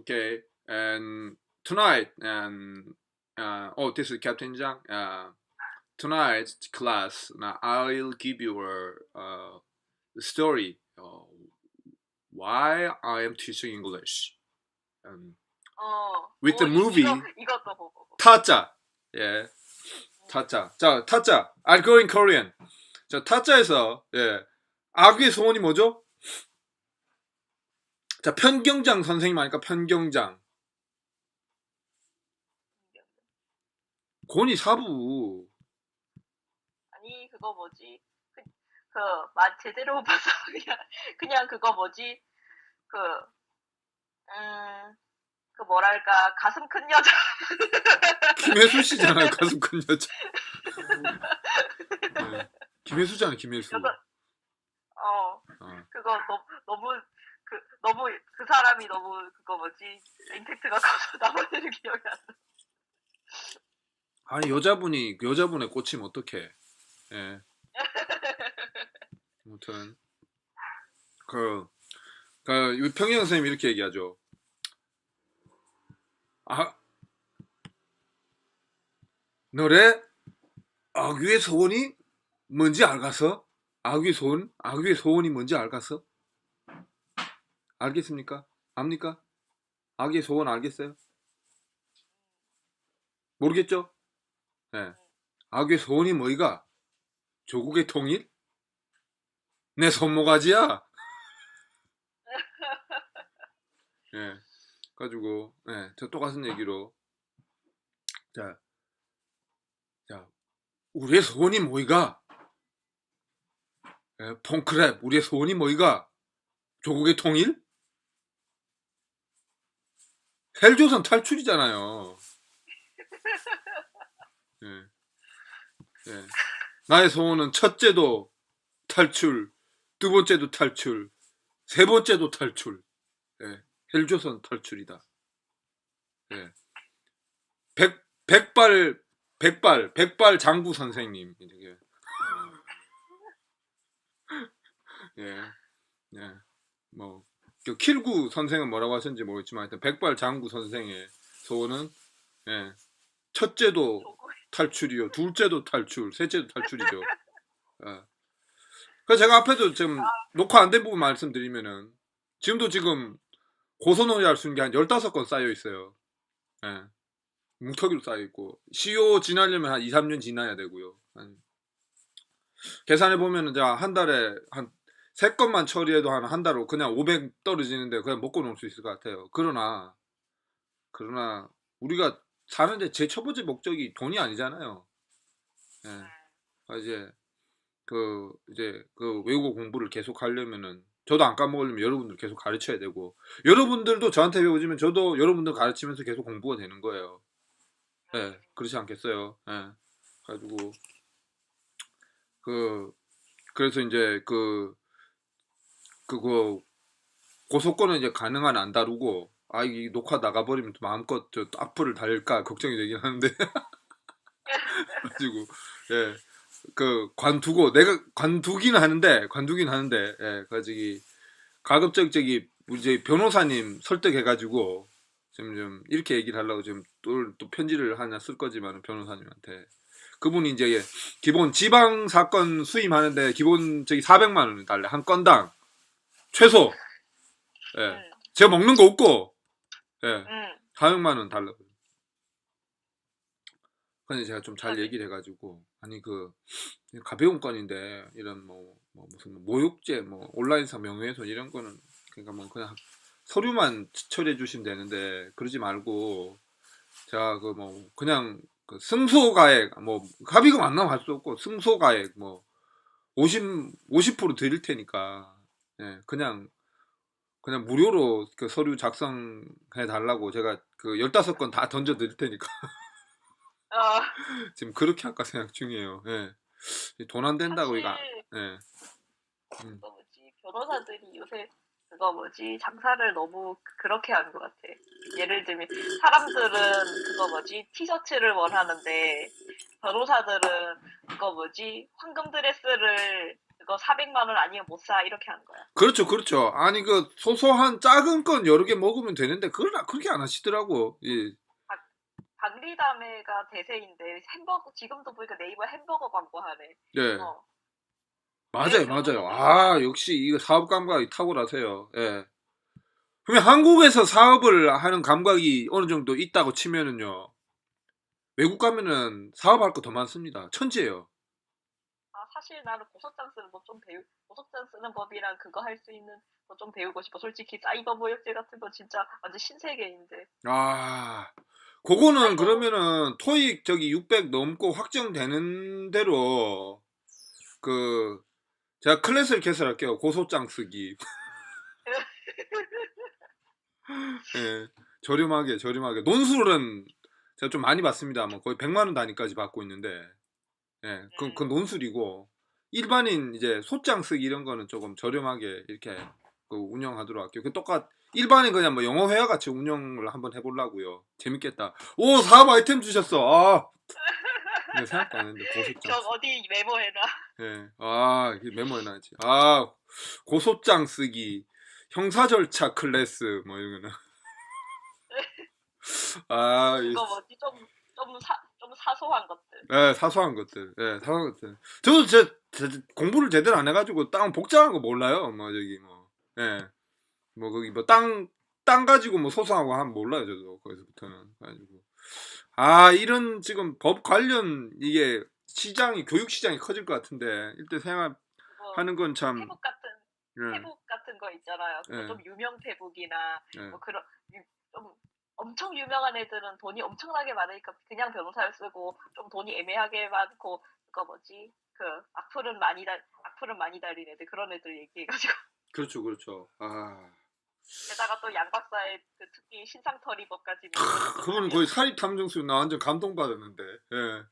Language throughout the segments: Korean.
Okay, and tonight, and uh, oh, this is Captain Zhang. Uh, tonight's class, now I'll give you a uh, story. Uh, why I am teaching English. Um, 어. With the 어, 이- movie. 이거, 이것도 보고. 타짜. 예. 타짜. 자, 타짜. I'll go in Korean. 자, 타짜에서 예. 악의 소원이 뭐죠? 자, 편경장 선생님 아니까 편경장. 고니 사부. 아니 그거 뭐지? 그, 그 마, 제대로 봐서 그냥 그냥 그거 뭐지? 그 음. 그 뭐랄까 가슴 큰 여자 김혜수 씨잖아요. 가슴 큰 여자. 예. 김혜수잖아, 김혜수. 그거 어 어. 그거 너, 너무 그 너무 그 사람이 너무 그거 뭐지 임팩트가 커서 나머지는 기억이 안 나. 아니 여자분이 그 여자분의 꽂히면 어떡해 예 아무튼 그, 그 평영 선생님이 이렇게 얘기하죠 아 너래 아귀의 소원이 뭔지 알겠어? 아귀의 소원? 아귀의 소원이 뭔지 알겠어? 알겠습니까? 압니까? 아귀의 소원 알겠어요? 모르겠죠? 예. 악의 소원이 뭐이가? 조국의 통일? 내 손모가지야. 예. 가지고 예, 저 똑같은 얘기로 자, 자, 우리의 소원이 뭐이가? 예, 펑크랩, 우리의 소원이 뭐이가? 조국의 통일? 헬조선 탈출이잖아요. 예. 예. 나의 소원은 첫째도 탈출, 두 번째도 탈출, 세 번째도 탈출. 예. 헬조선 탈출이다. 예. 백, 백발, 백발, 백발 장구 선생님. 이렇게. 예. 예. 뭐, 그 킬구 선생은 뭐라고 하셨는지 모르겠지만 하여튼 백발 장구 선생의 소원은 예. 첫째도 탈출이요. 둘째도 탈출, 셋째도 탈출이죠. 예. 그래서 제가 앞에도 지금 녹화 안 된 부분 말씀드리면은 지금도 지금 고소놀이 할 수 있는 게 한 15건 쌓여 있어요. 예. 뭉터기로 쌓여 있고 CO 지나려면 한 2, 3년 지나야 되고요. 한- 계산해 제가 한 달에 한 세 건만 처리해도 한 한 달로 그냥 500 떨어지는데 그냥 먹고 놀 수 있을 것 같아요. 그러나 그러나 우리가 사는데 제 첫 번째 목적이 돈이 아니잖아요. 예. 아, 이제 그 이제 그 외국어 공부를 계속 하려면은 저도 안 까먹으려면 여러분들 계속 가르쳐야 되고 여러분들도 저한테 배우지만 저도 여러분들 가르치면서 계속 공부가 되는 거예요. 예, 그렇지 않겠어요? 예. 가지고 그 그래서 이제 그 그거 고소권은 이제 가능한 안 다루고 아 이 녹화 나가버리면 또 마음껏 저 악플을 달릴까 걱정이 되긴 하는데. 가지고 예. 그 관두고 내가 관두기는 하는데 관두긴 하는데 예, 가지고 가급적 저기 이제 변호사님 설득해 가지고 지금 좀 이렇게 얘기를 하려고 지금 또, 또 편지를 하나 쓸 거지만 변호사님한테. 그분이 이제 기본 지방 사건 수임하는데 기본 저기 400만 원 달래. 한 건당 최소 예 응, 제가 먹는 거 없고 예 응. 400만 원 달라고. 근데 제가 좀 잘. 얘기를 해가지고 아니 그 가벼운 건인데 이런 뭐, 뭐 무슨 모욕죄 뭐 온라인상 명예훼손 이런 거는 그러니까 뭐 그냥 서류만 처리해 주시면 되는데 그러지 말고 제가 그 뭐 그냥 그 승소가액 뭐 합의금 안 나면 할 수 없고 승소가액 뭐 50, 50% 드릴 테니까 예 그냥 그냥 무료로 그 서류 작성해 달라고 제가 그 15건 다 던져 드릴 테니까 어, 지금 그렇게 할까 생각 중이에요. 예. 돈 안 된다고 이거 안- 사실 예. 그거 뭐지 변호사들이 요새 그거 뭐지 장사를 너무 그렇게 하는 것 같아. 예를 들면 사람들은 그거 뭐지 티셔츠를 원하는데 변호사들은 그거 뭐지 황금 드레스를 그거 400만 원 아니면 못 사 이렇게 하는 거야. 그렇죠, 그렇죠. 아니 그 소소한 작은 건 여러 개 먹으면 되는데 그걸 그렇게 안 하시더라고. 예. 박리담회가 대세인데 햄버거 지금도 보니까 네이버 햄버거 광고하네. 예. 어. 맞아요, 네, 맞아요. 아, 역시 이거 사업 감각이 탁월하세요. 예. 그러면 한국에서 사업을 하는 감각이 어느 정도 있다고 치면은요. 외국 가면은 사업할 거 더 많습니다. 천지예요. 아 사실 나는 고소장 쓰는 거좀 배우 고소장 쓰는 법이랑 그거 할 수 있는 거 좀 배우고 싶어. 솔직히 사이버 모욕죄 같은 거 진짜 완전 신세계인데. 아, 그거는 그러면은 토익 저기 600 넘고 확정되는 대로 그 제가 클래스를 개설할게요. 고소장 쓰기. 예, 저렴하게 저렴하게 논술은 제가 좀 많이 받습니다. 뭐 거의 100만 원 단위까지 받고 있는데, 예, 그, 그 논술이고 일반인 이제 소장 쓰기 이런 거는 조금 저렴하게 이렇게 그 운영하도록 할게요. 그 똑같 일반인 그냥 뭐 영어 회화 같이 운영을 한번 해보려고요. 재밌겠다. 오 사업 아이템 주셨어. 아, 네, 생각도 안 했는데 저 고소장. 쓰기. 어디 메모해놔. 예, 아 이게 메모해놔야지. 아 고소장 쓰기, 형사 절차 클래스 뭐 이런 거는. 아, 이- 그거 뭐지 좀좀 사 좀 사소한 것들. 예, 사소한 것들, 예, 사소한 것들. 저도 제, 제- 공부를 제대로 안 해가지고 땅 복잡한 거 몰라요. 뭐 저기 뭐, 예, 뭐 거기 뭐 땅땅 가지고 뭐 소송하고 하면 몰라요. 저도 거기서부터는 가지고. 아 이런 지금 법 관련 이게 시장이 교육 시장이 커질 것 같은데 일단 생각하는 뭐 건 참. 페북 같은 예, 페북 같은 거 있잖아요. 예. 좀 유명 페북이나 예. 뭐 그런 유- 좀 엄청 유명한 애들은 돈이 엄청나게 많으니까 그냥 변호사를 쓰고 좀 돈이 애매하게 많고 그거 뭐지 그 악플은 많이 달 악플은 많이 달린 애들 그런 애들 얘기해가지고 그렇죠, 그렇죠. 아, 게다가 또 양 박사의 그 특히 신상털이법까지 그거는 거의 사립 탐정수 나 완전 감동받았는데, 예.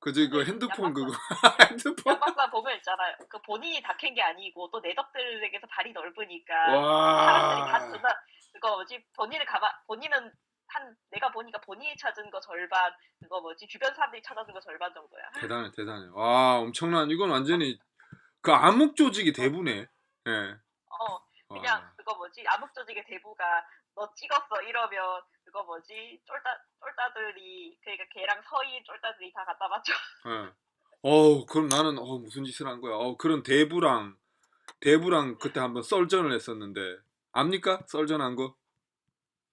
그지 그 네, 핸드폰 양박사. 그거 핸드폰. 양 박사 보면 있잖아요. 그 본인이 다 캔 게 아니고 또 내덕들에게서 발이 넓으니까 와. 사람들이 다 주나 그거 뭐지 본인을 가만 본인은 한 내가 보니까 본인이 찾은 거 절반 그거 뭐지 주변 사람들이 찾아준 거 절반 정도야. 대단해, 대단해. 와, 엄청난, 이건 완전히 그 암흑 조직이 대부네. 예. 어 그냥 와. 그거 뭐지 암흑 조직의 대부가 너 찍었어 이러면 그거 뭐지 쫄따 쫄따들이 그러니까 걔랑 서희 쫄따들이 다 갖다 맞춰. 예. 어우, 그럼 나는, 어 무슨 짓을 한 거야. 어 그런 대부랑, 대부랑 그때 한번 썰전을 했었는데, 압니까? 썰전한 거?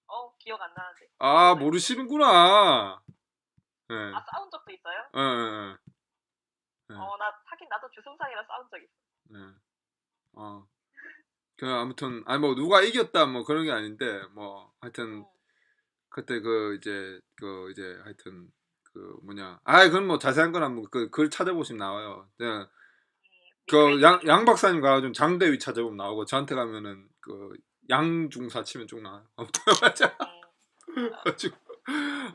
어 기억 안 나는데. 아, 모르시는구나. 예. 아 싸운 적도 있어요? 예, 예, 예. 어나 하긴 나도 주승상이랑 싸운 적 있어. 예. 어. 그, 아무튼, 아니, 뭐, 누가 이겼다, 뭐, 그런 게 아닌데, 뭐, 하여튼, 응. 그때 그, 이제, 그, 이제, 하여튼, 그, 뭐냐. 아, 그건 뭐, 자세한 건 한번, 그, 글 찾아보시면 나와요. 네. 그, 양, 양 박사님 가가지고 장대위 찾아보면 나오고, 저한테 가면은, 그, 양중사 치면 쭉 나와요. 아무튼, 맞아. 음, 가지고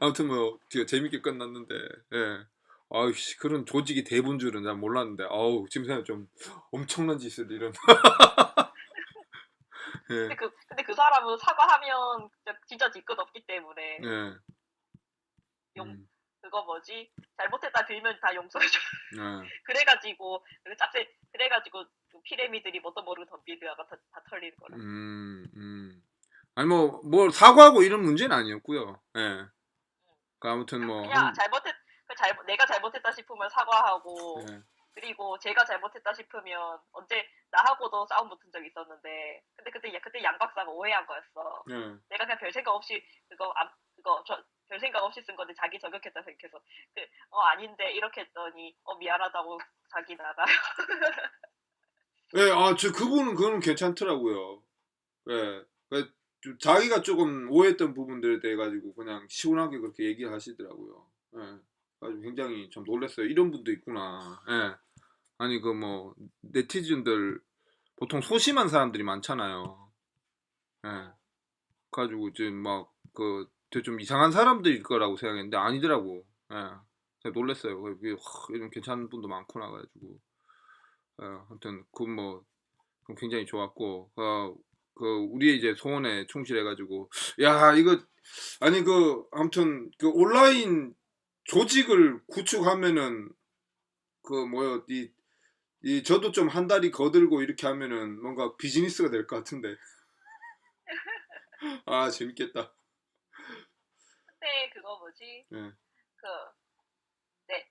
아무튼 뭐 되게 재밌게 끝났는데 예. 아이씨 그런 조직이 대본 줄은 난 몰랐는데 아우 지금 생각 좀 엄청난 짓을 이런 예. 근데 그 근데 그 사람은 사과하면 진짜, 진짜 뒤끝 없기 때문에 예. 용- 음, 그거 뭐지 잘못했다 빌면 다 용서해줘. 예. 그래가지고 그 짭새 그래가지고 그 피레미들이 뭣도 모르고 덤비드가 다, 다 털리는 거라. 음, 음. 아니 뭐뭐 사과하고 이런 문제는 아니었고요. 예. 그 아무튼 뭐 그냥 한- 잘못했 그 잘못 내가 잘못했다 싶으면 사과하고 예. 그리고 제가 잘못했다 싶으면 언제 나하고도 싸움 붙은 적 있었는데 근데 그때 야- 그때 양 박사가 오해한 거였어. 예. 내가 그냥 별 생각 없이 그거 안 그거 저, 별 생각 없이 쓴 건데 자기 저격했다 생각해서 그 어 아닌데 이렇게 했더니 어 미안하다고 자기 나가. 예, 아, 저 그분은 그거는 괜찮더라고요. 예. 그 좀 자기가 조금 오해했던 부분들에 대해 가지고 그냥 시원하게 그렇게 얘기를 하시더라고요. 예. 아주 굉장히 좀 놀랐어요. 이런 분도 있구나. 예. 아니 그 뭐 네티즌들 보통 소심한 사람들이 많잖아요. 예. 가지고 지금 막그 좀 이상한 사람들일 거라고 생각했는데 아니더라고. 예. 제가 놀랐어요. 그게 와, 이런 괜찮은 분도 많구나 가지고. 어, 아무튼 그뭐 굉장히 좋았고 어, 그 우리의 이제 소원에 충실해가지고 야 이거 아니 그 아무튼 그 온라인 조직을 구축하면은 그 뭐요 이, 이 저도 좀한 다리 거들고 이렇게 하면은 뭔가 비즈니스가 될 것 같은데. 아 재밌겠다. 근데 그거 뭐지? 예. 그 네,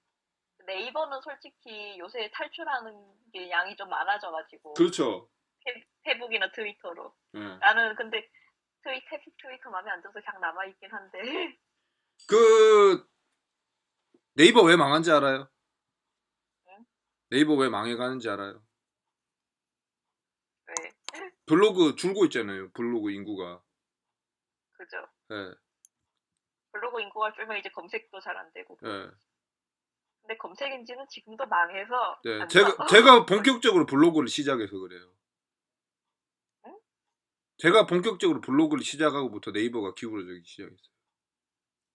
네이버는 솔직히 요새 탈출하는 게 양이 좀 많아져가지고 그렇죠. 페, 페북이나 트위터로 예. 나는 근데 트위, 페북 트위터 마음에 안 들어서 그냥 남아있긴 한데 그 네이버 왜 망한지 알아요? 응? 네이버 왜 망해가는지 알아요? 왜 블로그 줄고 있잖아요. 블로그 인구가. 그죠? 예. 블로그 인구가 줄면 이제 검색도 잘 안 되고 예. 근데 검색 엔진은 지금도 망해서 네, 안 제가. 제가 본격적으로 블로그를 시작해서 그래요. 응? 제가 본격적으로 블로그를 시작하고부터 네이버가 기울어지기 시작했어요.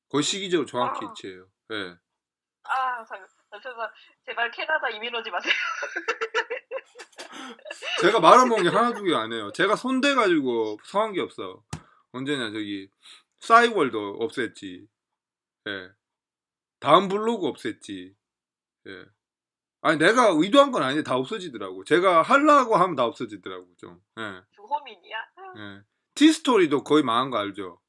거의 시기적으로 정확히 아. 일치해요. 예. 아 잠깐 제발 제발 캐나다 이민 오지 마세요 제가 말아먹은 게 하나 두개 아니에요. 제가 손대가지고 성한 게 없어. 언제냐 저기 싸이월드 없앴지. 예. 다음 블로그 없앴지. 예. 아니 내가 의도한 건 아닌데 다 없어지더라고. 제가 하려고 하면 다 없어지더라고 좀. 예. 주호민이야 예. 티스토리도 거의 망한 거 알죠?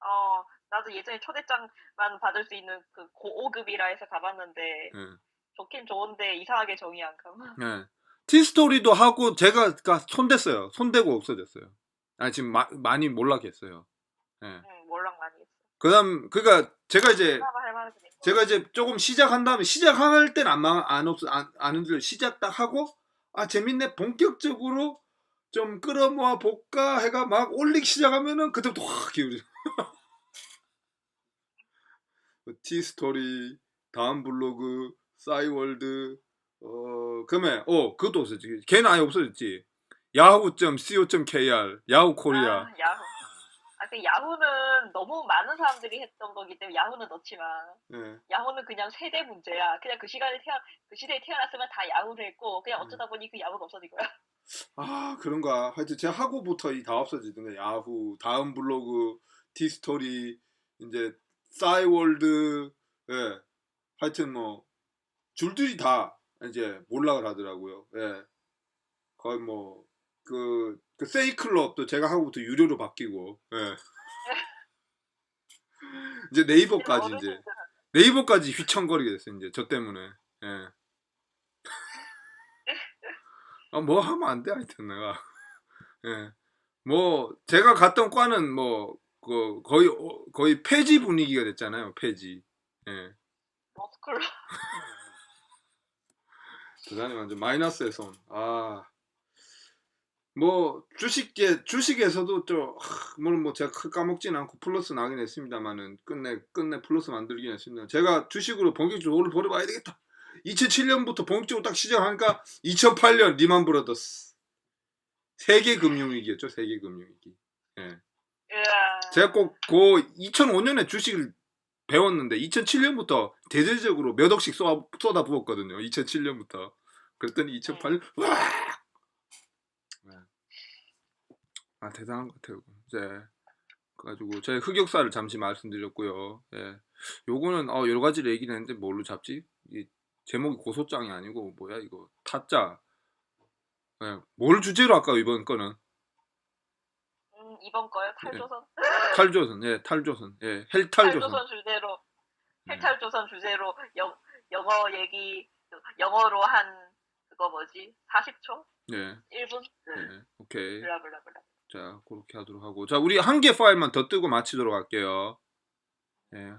어 나도 예전에 초대장만 받을 수 있는 그 고5급이라 해서 가봤는데 예. 좋긴 좋은데 이상하게 정이 안 감. 예. 티스토리도 하고 제가 그러니까 손댔어요. 손대고 없어졌어요. 아 지금 마- 많이 몰락했어요. 예. 응 몰락 많이 했어. 그다음 그러니까 제가 이제 할 있고. 제가 이제 조금 시작한 다음에 시작할 때는 안, 망- 안 없어 안, 안 흔들려 시작 딱 하고 아 재밌네. 본격적으로 좀 끌어모아 볼까 해가 막 올리기 시작하면은 그때부터 확 기울여 티 스토리 다음 블로그 싸이월드 어 그러면 어 그것도 없어졌지. 걔는 아예 없어졌지. 야후.co.kr 야후 코리아. 아, 야후. 아, 그 야후는 너무 많은 사람들이 했던 거기 때문에 야후는 넣지만 예. 야후는 그냥 세대 문제야. 그냥 그 시간에 태어 그 시대에 태어났으면 다 야후를 했고 그냥 음. 어쩌다 보니 그 야후가 없어진 거야. 아 그런가 하여튼 제가 하고부터 이 다 없어지던데 야후 다음 블로그 티스토리 이제 싸이월드 예 하여튼 뭐 줄들이 다 이제 몰락을 하더라고요 예 거의 뭐 그 그 세이클럽도 제가 하고부터 유료로 바뀌고 예. 이제 네이버까지 이제 네이버까지 휘청거리게 됐어요 이제 저 때문에 예. 아, 뭐 하면 안 돼 하여튼 내가. 예. 뭐 제가 갔던 과는 뭐 그 거의 어, 거의 폐지 분위기가 됐잖아요 폐지. 예. 로스쿨 대단히 완전 마이너스에서 온아 뭐 주식계 주식에서도 좀 하, 물론 뭐 제가 크- 까먹진 않고 플러스 나긴 했습니다만은 끝내 끝내 플러스 만들긴 했습니다. 제가 주식으로 본격적으로 오늘 버려봐야 되겠다. 2007년부터 본격적으로 딱 시작하니까 2008년 리만 브라더스 세계 금융위기였죠. 세계 금융위기. 예. 제가 꼭 그 2005년에 주식을 배웠는데 2007년부터 대대적으로 몇 억씩 쏟아, 쏟아 부었거든요. 2007년부터. 그랬더니 2008년 와! 네. 아 대단한 것 같아요. 이제 그래가지고 제 흑역사를 잠시 말씀드렸고요. 예. 요거는 어, 여러 가지를 얘기를 했는데 뭘로 잡지? 이 제목이 고소장이 아니고 뭐야 이거 타짜. 예. 뭘 주제로 할까요 이번 거는? 음, 이번 거요 네. 탈조선 탈조선, 예, 탈조선, 예, 헬탈조선. 탈조선 주제로 음. 헬탈조선 주제로 영, 영어 얘기 영어로 한 그거 뭐지 40초 예, 1분 예, 오케이. 블라블라블라 자, 그렇게 하도록 하고. 자, 우리 한 개 파일만 더 뜨고 마치도록 할게요. 예.